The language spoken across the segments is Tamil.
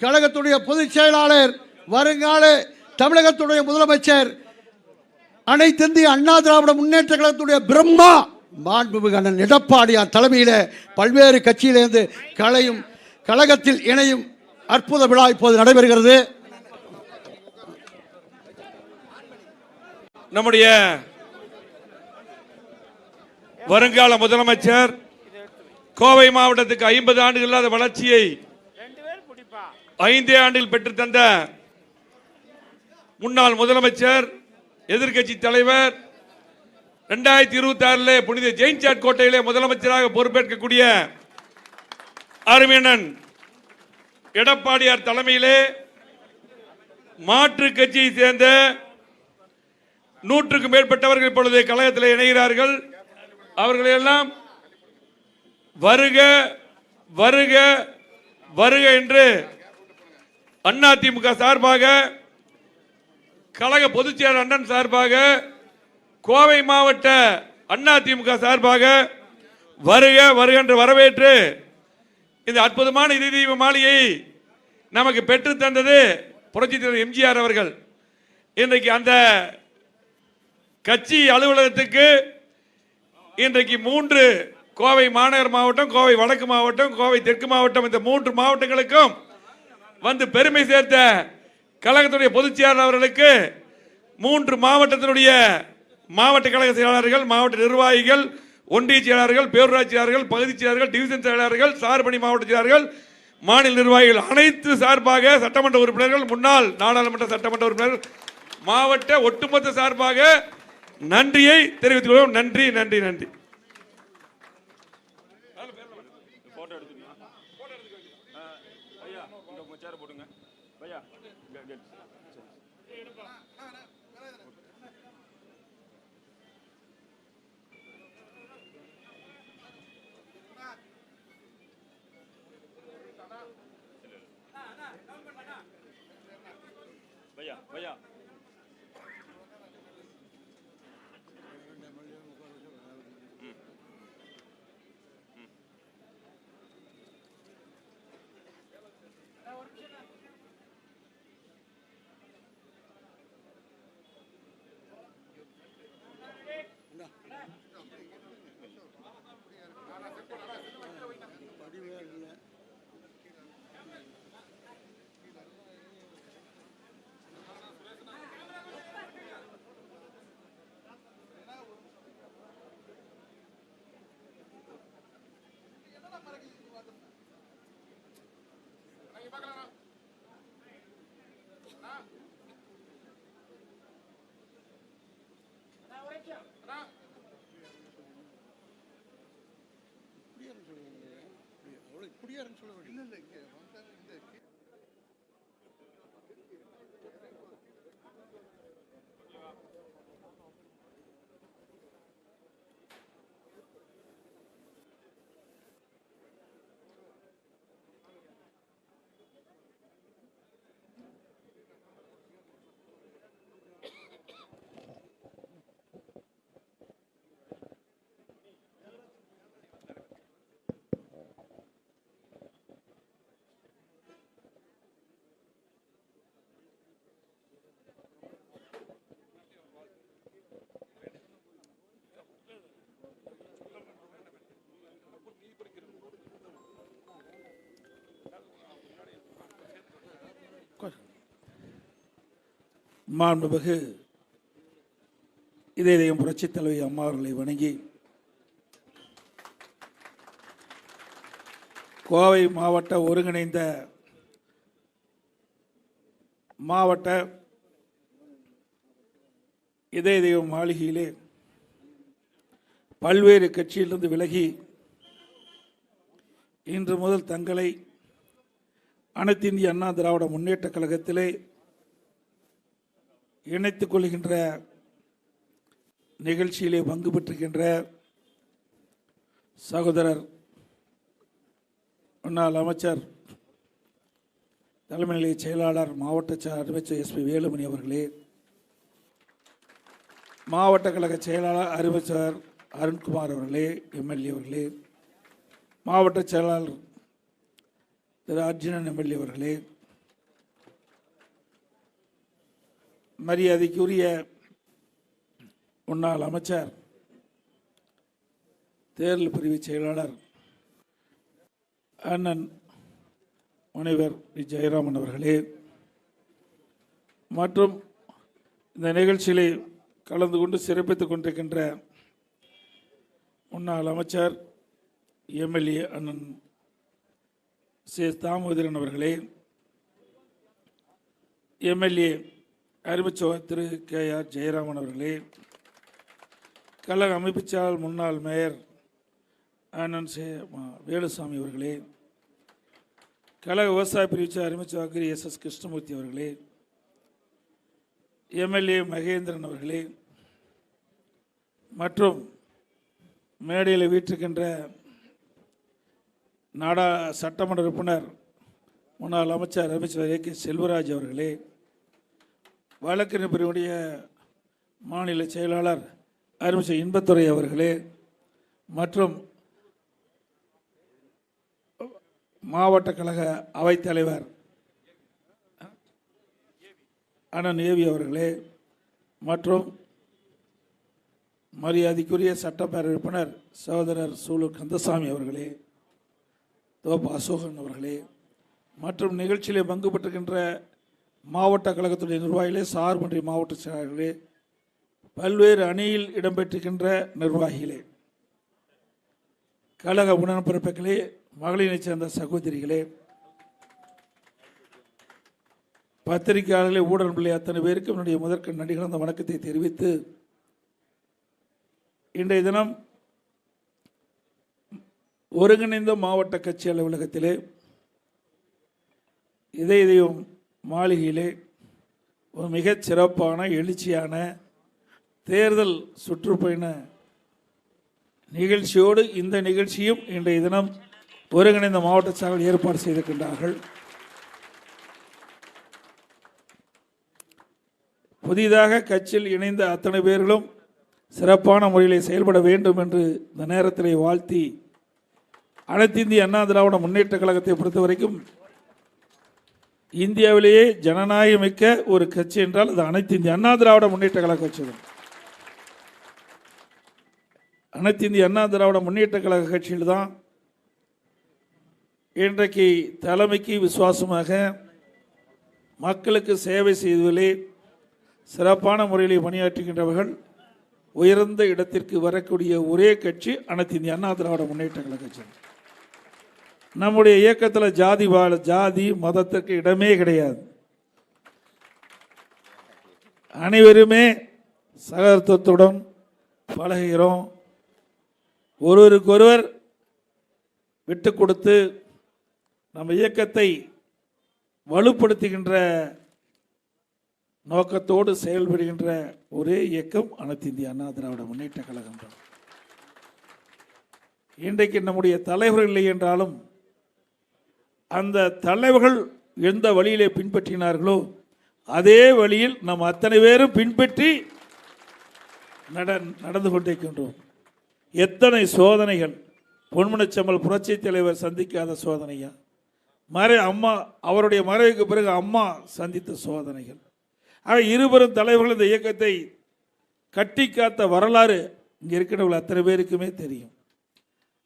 கழகத்துடைய பொதுச் செயலாளர் வருங்கால தமிழகத்துடைய முதலமைச்சர் அனைத்திந்திய அண்ணா திராவிட முன்னேற்ற கழகத்துடைய பிரம்மா மாண்புமிகு அண்ணன் எடப்பாடியார் தலைமையில பல்வேறு கட்சியிலிருந்து கலையும் கழகத்தில் இணையும் அற்புத விழா இப்போது நடைபெறுகிறது. நம்முடைய வருங்கால முதலமைச்சர் கோவை மாவட்டத்துக்கு ஐம்பது ஆண்டுகள் இல்லாத வளர்ச்சியை ஐந்தே ஆண்டில் பெற்று தந்த முன்னாள் முதலமைச்சர் எதிர்க்கட்சி தலைவர் ரெண்டாயிரத்தி இருபத்தி ஆறுல புனித ஜெயின்சாட் கோட்டையிலே முதலமைச்சராக பொறுப்பேற்கக்கூடிய அருமையண்ணன் எடப்பாடியார் தலைமையிலே மாற்று கட்சியை சேர்ந்த நூற்றுக்கும் மேற்பட்டவர்கள் இப்பொழுது கழகத்தில் இணைகிறார்கள். அவர்களையெல்லாம் வருக வருக வருக என்று அதிமுக சார்பாக கழக பொதுச்செயலர் அண்ணன் சார்பாக கோவை மாவட்ட அதிமுக சார்பாக வருக வருக என்று வரவேற்று இந்த அற்புதமான இறுதி தீப மாளிகை நமக்கு பெற்று தந்தது புரட்சி தலைவர் எம்ஜிஆர் அவர்கள். இன்றைக்கு அந்த கட்சி அலுவலகத்துக்கு இன்றைக்கு மூன்று கோவை மாநகர் மாவட்டம் கோவை வடக்கு மாவட்டம் கோவை தெற்கு மாவட்டம் இந்த மூன்று மாவட்டங்களுக்கும் வந்து பெருமை சேர்த்த கழகத்துடைய பொதுச் செயலாளர் அவர்களுக்கு மூன்று மாவட்டத்தினுடைய மாவட்ட கழக செயலாளர்கள் மாவட்ட நிர்வாகிகள் ஒன்றிய செயலாளர்கள் பேரூராட்சியாளர்கள் பகுதிச் செயலாளர்கள் டிவிஷன் செயலாளர்கள் சார்பணி மாவட்ட செயலாளர்கள் மாநில நிர்வாகிகள் அனைத்து சார்பாக சட்டமன்ற உறுப்பினர்கள் முன்னாள் நாடாளுமன்ற சட்டமன்ற உறுப்பினர்கள் மாவட்ட ஒட்டுமொத்த சார்பாக நன்றியை தெரிவித்துக் கொள்வோம் நன்றி நன்றி நன்றி. இப்படியே சொல்ல இல்லை இல்லை இங்கே வந்தால் இந்த மாண்புமிகு இதயம் புரட்சித் தலைவி அம்மா அவர்களை வணங்கி கோவை மாவட்ட ஒருங்கிணைந்த மாவட்ட இதய தெய்வம் மாளிகையிலே பல்வேறு கட்சியிலிருந்து விலகி இன்று முதல் தங்களை அனைத்து இந்திய அண்ணா திராவிட முன்னேற்ற கழகத்திலே இணைத்துக் கொள்கின்ற நிகழ்ச்சியிலே பங்கு பெற்றிருக்கின்ற சகோதரர் முன்னாள் அமைச்சர் தலைமை நிலைய செயலாளர் மாவட்ட ச- அமைச்சர் எஸ்பி வேலுமணி அவர்களே மாவட்ட கழக செயலாளர் அறிவிச்சர் அருண்குமார் அவர்களே எம்எல்ஏ அவர்களே மாவட்ட செயலாளர் திரு அர்ஜுனன் எம்எல்ஏ அவர்களே மரியாதைக்குரிய முன்னாள் அமைச்சர் தேர்தல் பிரிவு செயலாளர் அண்ணன் முனைவர் வி. ஜெயராமன் அவர்களே மற்றும் இந்த நிகழ்ச்சியிலே கலந்து கொண்டு சிறப்பித்துக் கொண்டிருக்கின்ற முன்னாள் அமைச்சர் எம்எல்ஏ அண்ணன் சே. தாமோதரன் அவர்களே எம்எல்ஏ அறிமுச்சோர் திரு கே ஆர் ஜெயராமன் அவர்களே கழக அமைப்புச்சால் முன்னாள் மேயர் அண்ணன் சே வேலுசாமி அவர்களே கழக விவசாய பிரிவு அறிமுச்சவாக்கிரி எஸ் எஸ் கிருஷ்ணமூர்த்தி அவர்களே எம்எல்ஏ மகேந்திரன் அவர்களே மற்றும் மேடையில் வீற்றிருக்கின்ற நாடா சட்டமன்ற உறுப்பினர் முன்னாள் அமைச்சர் அமைச்சர் ஏ கே செல்வராஜ் அவர்களே வழக்கறிஞருடைய மாநில செயலாளர் அருமிசை இன்பத்துறை அவர்களே மற்றும் மாவட்ட கழக அவைத்தலைவர் அண்ணன் ஏவி அவர்களே மற்றும் மரியாதைக்குரிய சட்டப்பேரவை உறுப்பினர் சகோதரர் சூலு கந்தசாமி அவர்களே தோப்பு அசோகன் அவர்களே மற்றும் நிகழ்ச்சியில் பங்கு பெற்றுகின்ற மாவட்ட கழகத்துடைய நிர்வாகிகளே சார்பன்றி மாவட்ட செயலாளர்களே பல்வேறு அணியில் இடம்பெற்றிருக்கின்ற நிர்வாகிகளே கழக உடன்பிறப்புகளே மகளிரை சேர்ந்த சகோதரிகளே பத்திரிகையாளர்களே ஊடகங்களே அத்தனை பேருக்கு என்னுடைய முதற்க நடிகர் வணக்கத்தை தெரிவித்து இன்றைய தினம் ஒருங்கிணைந்த மாவட்ட கட்சி அலுவலகத்திலே இதய தெய்வம் மாளிகையிலே ஒரு மிகச் சிறப்பான எழுச்சியான தேர்தல் சுற்றுப்பயண நிகழ்ச்சியோடு இந்த நிகழ்ச்சியும் இன்றைய தினம் ஒருங்கிணைந்த மாவட்ட சார்பில் ஏற்பாடு செய்திருக்கின்றார்கள். புதிதாக கட்சியில் இணைந்த அத்தனை பேர்களும் சிறப்பான முறையில் செயல்பட வேண்டும் என்று இந்த நேரத்திலே வாழ்த்தி அனைத்து இந்திய அண்ணா திராவிட முன்னேற்ற கழகத்தை பொறுத்த வரைக்கும் இந்தியாவிலேயே ஜனநாயகமிக்க ஒரு கட்சி என்றால் அது அனைத்து இந்திய அண்ணா திராவிட முன்னேற்ற கழக கட்சி தான் அனைத்து இந்திய அண்ணா திராவிட முன்னேற்ற கழக கட்சியில் தான் இன்றைக்கு தலைமைக்கு விசுவாசமாக மக்களுக்கு சேவை செய்வதிலே சிறப்பான முறையில் பணியாற்றுகின்றவர்கள் உயர்ந்த இடத்திற்கு வரக்கூடிய ஒரே கட்சி அனைத்து இந்திய அண்ணா திராவிட முன்னேற்ற கழக கட்சி நம்முடைய இயக்கத்தில் ஜாதி வாழ ஜாதி மதத்துக்கு இடமே கிடையாது. அனைவருமே சகோதரத்துவத்துடன் பழகுகிறோம். ஒருவருக்கொருவர் விட்டு கொடுத்து நம்ம இயக்கத்தை வலுப்படுத்துகின்ற நோக்கத்தோடு செயல்படுகின்ற ஒரே இயக்கம் அனைத்து இந்திய அண்ணா திராவிட முன்னேற்ற கழகம் தான். இன்றைக்கு நம்முடைய தலைவர்கள் இல்லை என்றாலும் அந்த தலைவர்கள் எந்த வழியிலே பின்பற்றினார்களோ அதே வழியில் நாம் அத்தனை பேரும் பின்பற்றி நட நடந்து கொண்டிருக்கின்றோம். எத்தனை சோதனைகள். பொன்முனச்செம்மல் புரட்சி தலைவர் சந்திக்காத சோதனையா? மறை அம்மா அவருடைய மறைவுக்கு பிறகு அம்மா சந்தித்த சோதனைகள். ஆக இருவரும் தலைவர்கள் இந்த இயக்கத்தை கட்டி காத்த வரலாறு இங்கே இருக்கிறவர்கள் அத்தனை பேருக்குமே தெரியும்.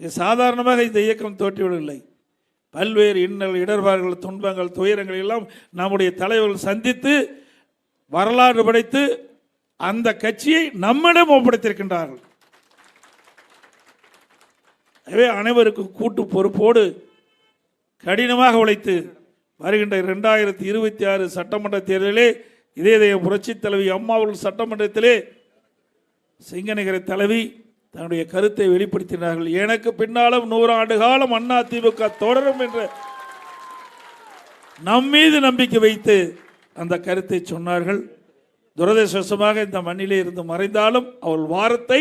இது சாதாரணமாக இந்த இயக்கம் தோற்றிவிடவில்லை. பல்வேறு இன்னல் இடர்பாடுகள் துன்பங்கள் துயரங்கள் எல்லாம் நம்முடைய தலைவர்கள் சந்தித்து வரலாறு படைத்து அந்த கட்சியை நம்மிடம் ஒப்படைத்திருக்கின்றார்கள். எனவே அனைவருக்கும் கூட்டு பொறுப்போடு கடினமாக உழைத்து வருகின்ற இரண்டாயிரத்தி இருபத்தி ஆறு சட்டமன்ற தேர்தலிலே இதே இதய புரட்சி தலைவி அம்மா சட்டமன்றத்திலே சிங்கநகர தலைவி தன்னுடைய கருத்தை வெளிப்படுத்தினார்கள். எனக்கு பின்னாலும் நூறாண்டு காலம் அண்ணா திமுக தொடரும் என்ற நம் மீது நம்பிக்கை வைத்து அந்த கருத்தை சொன்னார்கள். துரதிருஷ்டமாக இந்த மண்ணிலே இருந்து மறைந்தாலும் அவள் வாரத்தை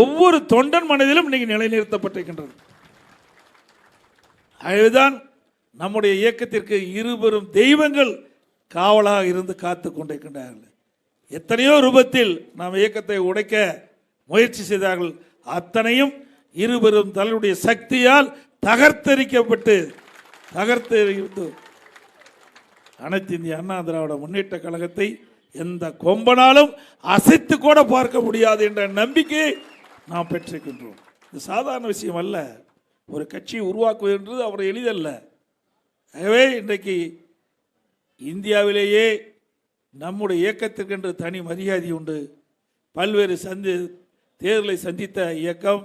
ஒவ்வொரு தொண்டன் மனதிலும் இன்னைக்கு நிலைநிறுத்தப்பட்டிருக்கின்றது. அதுதான் நம்முடைய இயக்கத்திற்கு இருபெரும் தெய்வங்கள் காவலாக இருந்து காத்து கொண்டிருக்கின்றார்கள். எத்தனையோ ரூபத்தில் நாம் இயக்கத்தை உடைக்க முயற்சி செய்தார்கள். அத்தனையும் இருபெரும் தலைவருடைய சக்தியால் தகர்த்தரிக்கப்பட்டு தகர்த்தெறிந்து அனைத்து இந்திய அண்ணா திராவிட முன்னேற்ற கழகத்தை எந்த கொம்பனாலும் அசைத்து கூட பார்க்க முடியாது என்ற நம்பிக்கையை நாம் பெற்றிருக்கின்றோம். இது சாதாரண விஷயம் அல்ல. ஒரு கட்சியை உருவாக்குவது என்றது அவ்வளவு எளிதல்ல. ஆகவே இன்றைக்கு இந்தியாவிலேயே நம்முடைய இயக்கத்திற்கென்று தனி மரியாதை உண்டு. பல்வேறு சந்தி தேர்தலை சந்தித்த இயக்கம்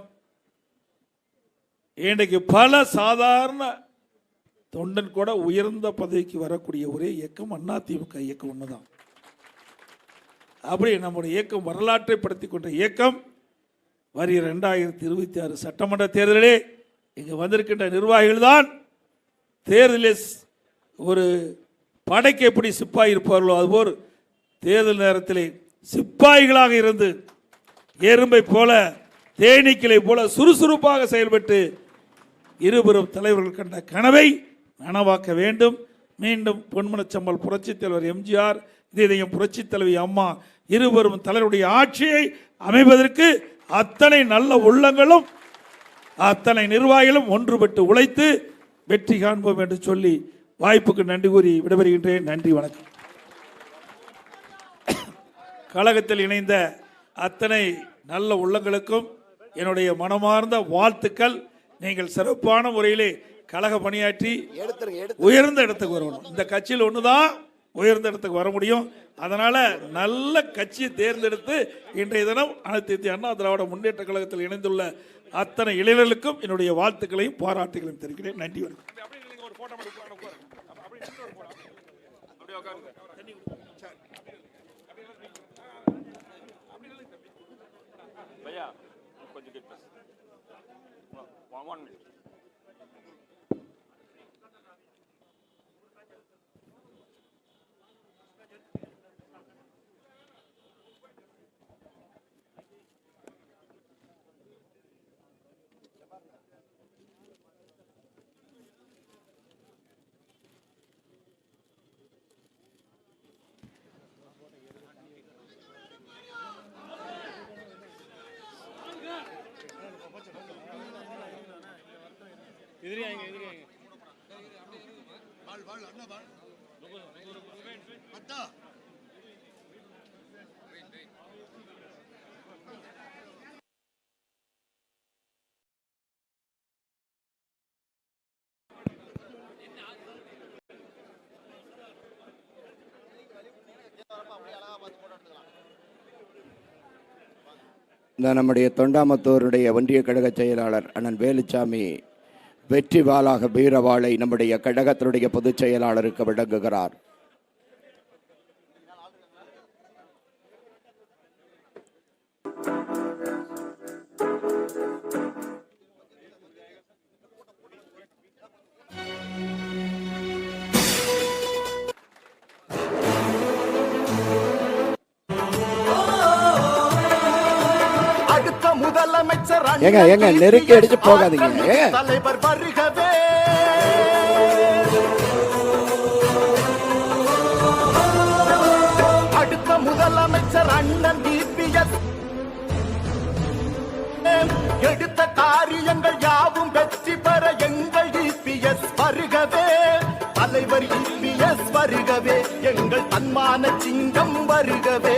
இன்றைக்கு பல சாதாரண தொண்டன் கூட உயர்ந்த பதவிக்கு வரக்கூடிய ஒரே இயக்கம் அதிமுக இயக்கம் ஒண்ணுதான். அப்படி நம்முடைய இயக்கம் வரலாற்றை படுத்தி கொண்ட இயக்கம் வருகிற ரெண்டாயிரத்தி இருபத்தி ஆறு சட்டமன்ற தேர்தலே இங்கே வந்திருக்கின்ற நிர்வாகிகள் தான் தேர்தலில் ஒரு படைக்கு எப்படி சிப்பாய் இருப்பார்களோ அதுபோல் தேர்தல் நேரத்திலே சிப்பாய்களாக இருந்து எறும்பை போல தேனீக்களை போல சுறுசுறுப்பாக செயல்பட்டு இருபெரும் தலைவர்கள் கண்ட கனவை நனவாக்க வேண்டும். மீண்டும் பொன்மனச்சம்பல் புரட்சித் தலைவர் எம்ஜிஆர் இதயம் புரட்சித் தலைவி அம்மா இருவரும் தலைவருடைய ஆட்சியை அமைவதற்கு அத்தனை நல்ல உள்ளங்களும் அத்தனை நிர்வாகிகளும் ஒன்றுபட்டு உழைத்து வெற்றி காண்போம் என்று சொல்லி வாய்ப்புக்கு நன்றி கூறி விடைபெறுகின்றேன். நன்றி வணக்கம். கழகத்தில் இணைந்த அத்தனை நல்ல உள்ளங்களுக்கும் என்னுடைய மனமார்ந்த வாழ்த்துக்கள். நீங்கள் சிறப்பான முறையிலே கழக பணியாற்றி உயர்ந்த இடத்துக்கு வரணும். இந்த கட்சியில் ஒண்ணுதான் உயர்ந்த இடத்துக்கு வர முடியும். அதனால நல்ல கட்சியை தேர்ந்தெடுத்து இன்றைய தினம் அனைத்து இந்திய அண்ணா திராவிட முன்னேற்ற கழகத்தில் இணைந்துள்ள அத்தனை இளைஞர்களுக்கும் என்னுடைய வாழ்த்துக்களையும் பாராட்டுகளையும் தெரிவிக்கிறேன். நன்றி வணக்கம். Vaya, cuando quieras. One, one. Thank you. भैया கொஞ்சம் கிட்ட ஒன் மினிட் இந்த நம்முடைய தொண்டாமத்தூருடைய ஒன்றிய கழக செயலாளர் அண்ணன் வேலுச்சாமி வெற்றி வாளாக வீரவாளை நம்முடைய கழகத்தினுடைய பொதுச் செயலாளருக்கு வழங்குகிறார் முதலமைச்சர் ஏங்க, ஏங்க, நெருக்கி அடிச்சு போகாதீங்க. தலைவர் வருகவே. அடுத்த முதலமைச்சர் அண்ணன் டிபிஎஸ் எடுத்த காரியங்கள் யாவும் வெற்றி பெற எங்கள் டிபிஎஸ் வருகவே. தலைவர் இபிஎஸ் வருகவே. எங்கள் தன்மான சிங்கம் வருகவே.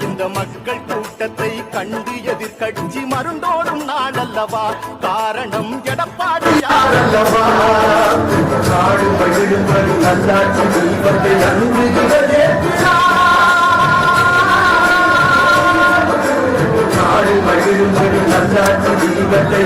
இந்த மக்கள் கூட்டத்தை கண்டு எதிர்கட்சி மருந்தோடும் மருண்டோடும் நாளல்லவா? காரணம் எடப்பாடியார். அல்லவா நாடு மகிழும்படி நல்லாட்சி தெய்வத்தை அன்புகிறதே நாடு மகிழும்படி நல்லாட்சி தெய்வத்தை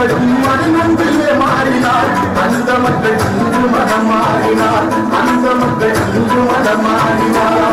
மக்களும் மனநம்பிலே மாறினார் அந்த மக்கள் இன்று மனம் மாறினார். அந்த மக்கள் இன்று மனம் மாறினார்.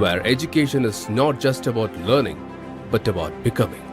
Where education is not just about learning, but about becoming.